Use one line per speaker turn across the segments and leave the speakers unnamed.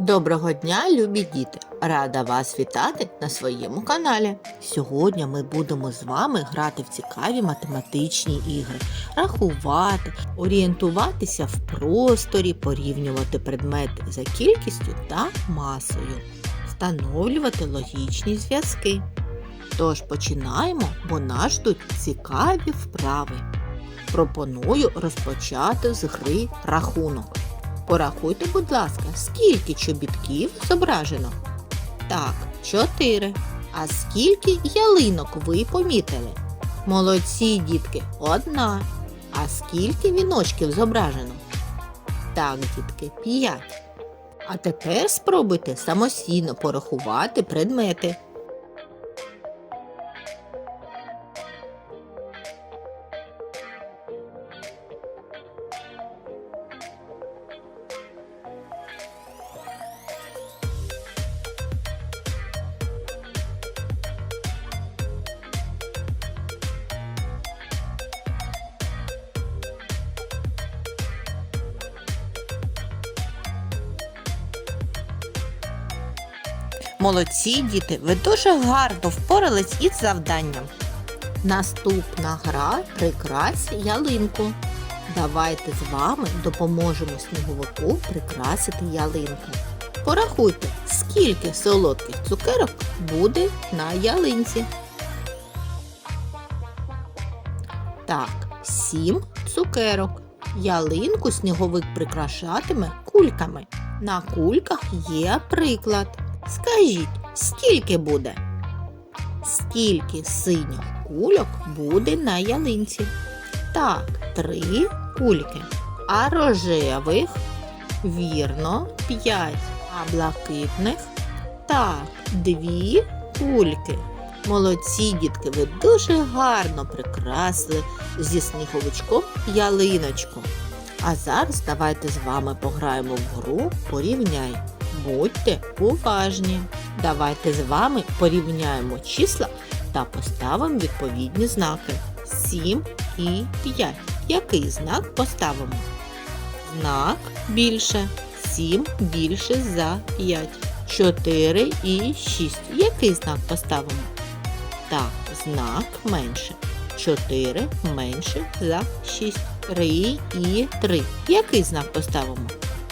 Доброго дня, любі діти! Рада вас вітати на своєму каналі. Сьогодні ми будемо з вами грати в цікаві математичні ігри, рахувати, орієнтуватися в просторі, порівнювати предмети за кількістю та масою, встановлювати логічні зв'язки. Тож починаємо, бо нас ждуть цікаві вправи. Пропоную розпочати з гри рахунок. Порахуйте, будь ласка, скільки чобітків зображено? Так, чотири. А скільки ялинок ви помітили? Молодці, дітки, одна. А скільки віночків зображено? Так, дітки, п'ять. А тепер спробуйте самостійно порахувати предмети. Молодці, діти, ви дуже гарно впорались із завданням. Наступна гра прикрась ялинку. Давайте з вами допоможемо сніговику прикрасити ялинку. Порахуйте, скільки солодких цукерок буде на ялинці. Так, сім цукерок. Ялинку сніговик прикрашатиме кульками. На кульках є приклад. Скажіть, скільки буде? Скільки синіх кульок буде на ялинці? Так, три кульки. А рожевих? Вірно, п'ять. А блакитних? Так, дві кульки. Молодці, дітки, ви дуже гарно прикрасили зі сніговичком ялиночку. А зараз давайте з вами пограємо в гру Порівняй. Будьте уважні. Давайте з вами порівняємо числа та поставимо відповідні знаки 7 і 5. Який знак поставимо? Знак більше. 7 більше за 5. 4 і 6. Який знак поставимо? Так, знак менше. 4 менше за 6. 3 і 3. Який знак поставимо?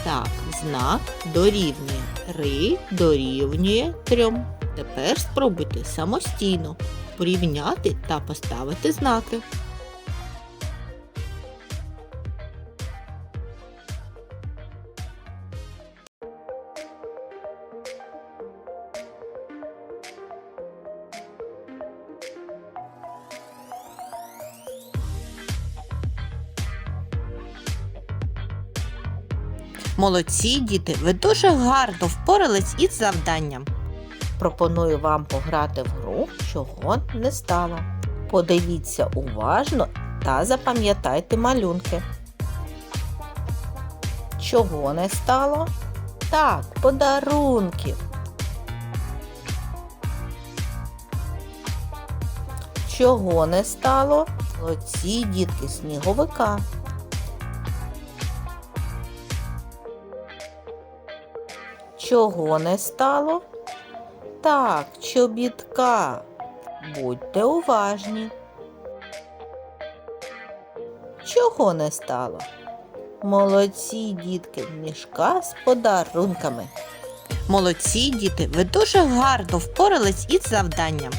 Так, знак дорівнює. Ри дорівнює 3. Тепер спробуйте самостійно порівняти та поставити знаки. Молодці, діти, ви дуже гарно впорались із завданням. Пропоную вам пограти в гру, чого не стало. Подивіться уважно та запам'ятайте малюнки. Чого не стало? Так, подарунків. Чого не стало? Оці дітки сніговика. Чого не стало? Так, чобітка. Будьте уважні. Чого не стало? Молодці, дітки, мішка з подарунками. Молодці, діти, ви дуже гарно впорались із завданням.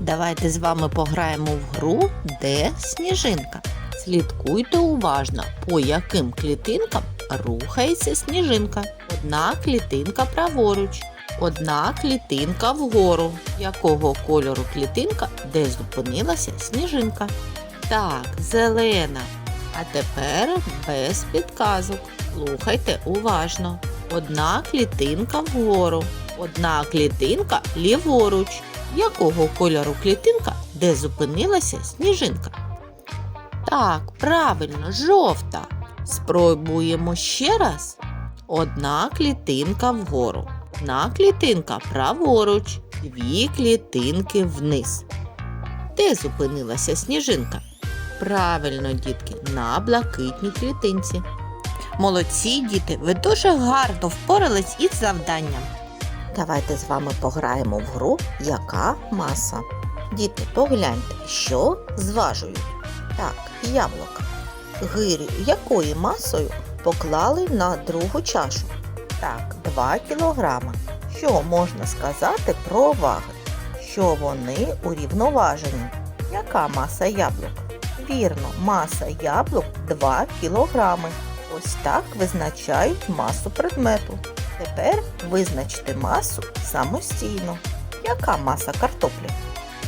Давайте з вами пограємо в гру, де сніжинка. Слідкуйте уважно, по яким клітинкам рухається сніжинка. Одна клітинка праворуч, одна клітинка вгору. Якого кольору клітинка, де зупинилася сніжинка? Так, зелена. А тепер без підказок. Слухайте уважно. Одна клітинка вгору, одна клітинка ліворуч. Якого кольору клітинка, де зупинилася сніжинка? Так, правильно, жовта. Спробуємо ще раз. Одна клітинка вгору, одна клітинка праворуч, дві клітинки вниз. Де зупинилася сніжинка? Правильно, дітки, на блакитній клітинці. Молодці, діти, ви дуже гарно впорались із завданням. Давайте з вами пограємо в гру Яка маса. Діти, погляньте, що зважують. Так, яблука. Гирю якою масою поклали на другу чашу? Так, 2 кілограма. Що можна сказати про ваги? Що вони урівноважені? Яка маса яблук? Вірно, маса яблук 2 кілограми. Ось так визначають масу предмету. Тепер визначте масу самостійно. Яка маса картоплі?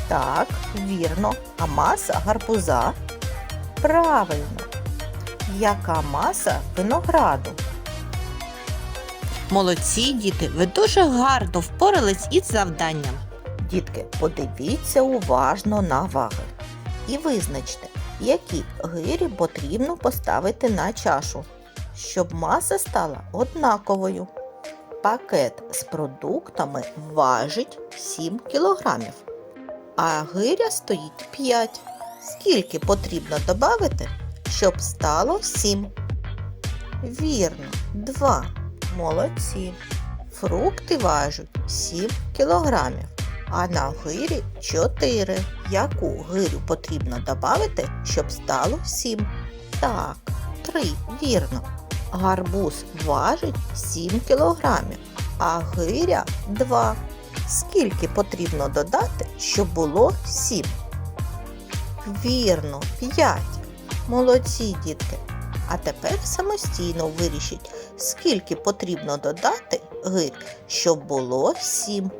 Так, вірно. А маса гарбуза? Правильно. Яка маса винограду? Молодці, діти, ви дуже гарно впорались із завданням. Дітки, подивіться уважно на ваги і визначте, які гирі потрібно поставити на чашу, щоб маса стала однаковою. Пакет з продуктами важить 7 кілограмів, а гиря стоїть 5. Скільки потрібно додати, щоб стало 7? Вірно, 2. Молодці. Фрукти важать 7 кілограмів, а на гирі 4. Яку гирю потрібно додати, щоб стало 7? Так, 3. Вірно. Гарбуз важить 7 кілограмів, а гиря 2. Скільки потрібно додати, щоб було 7? Вірно, 5. Молодці, дітки. А тепер самостійно вирішіть, скільки потрібно додати гир, щоб було 7.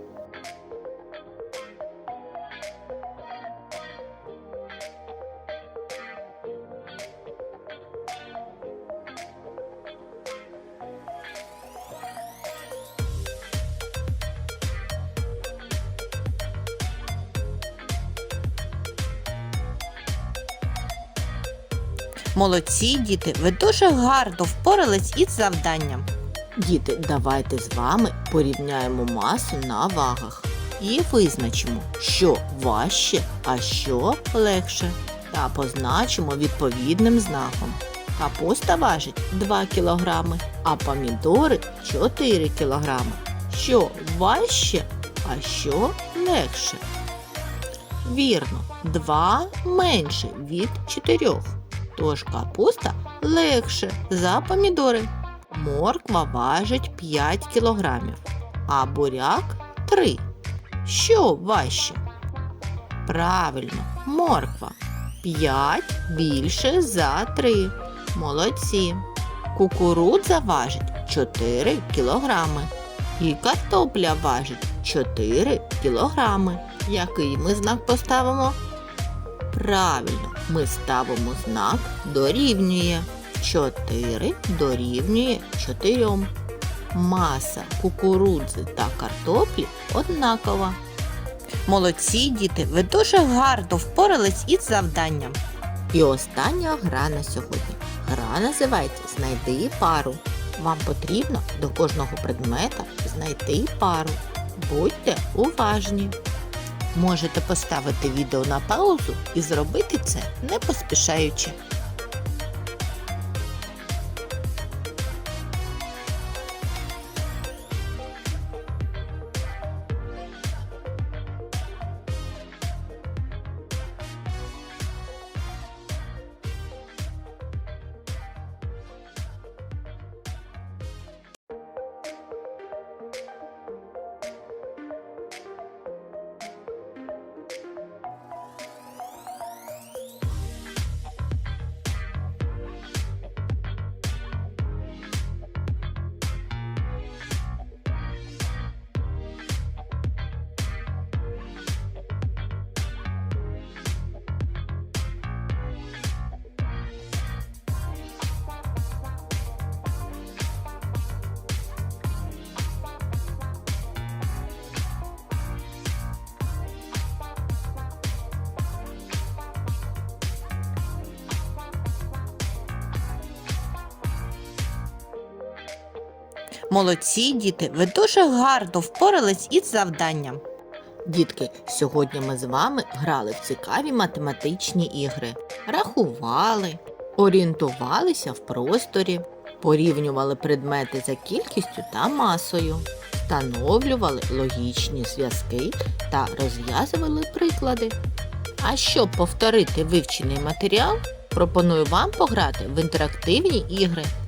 Молодці, діти, ви дуже гарно впорались із завданням. Діти, давайте з вами порівняємо масу на вагах і визначимо, що важче, а що легше. Та позначимо відповідним знаком. Капуста важить 2 кг, а помідори 4 кг. Що важче, а що легше? Вірно, 2 менше від 4. Тож капуста легше за помідори. Морква важить 5 кілограмів, а буряк 3. Що важче? Правильно, морква. 5 більше за 3. Молодці. Кукурудза важить 4 кілограми. І картопля важить 4 кілограми. Який ми знак поставимо? Правильно, ми ставимо знак дорівнює. 4 дорівнює 4. Маса кукурудзи та картоплі однакова. Молодці діти, ви дуже гарно впорались із завданням. І остання гра на сьогодні. Гра називається Знайди пару. Вам потрібно до кожного предмета знайти пару. Будьте уважні. Можете поставити відео на паузу і зробити це не поспішаючи. Молодці, діти, ви дуже гарно впорались із завданням. Дітки, сьогодні ми з вами грали в цікаві математичні ігри, рахували, орієнтувалися в просторі, порівнювали предмети за кількістю та масою, встановлювали логічні зв'язки та розв'язували приклади. А щоб повторити вивчений матеріал, пропоную вам пограти в інтерактивні ігри.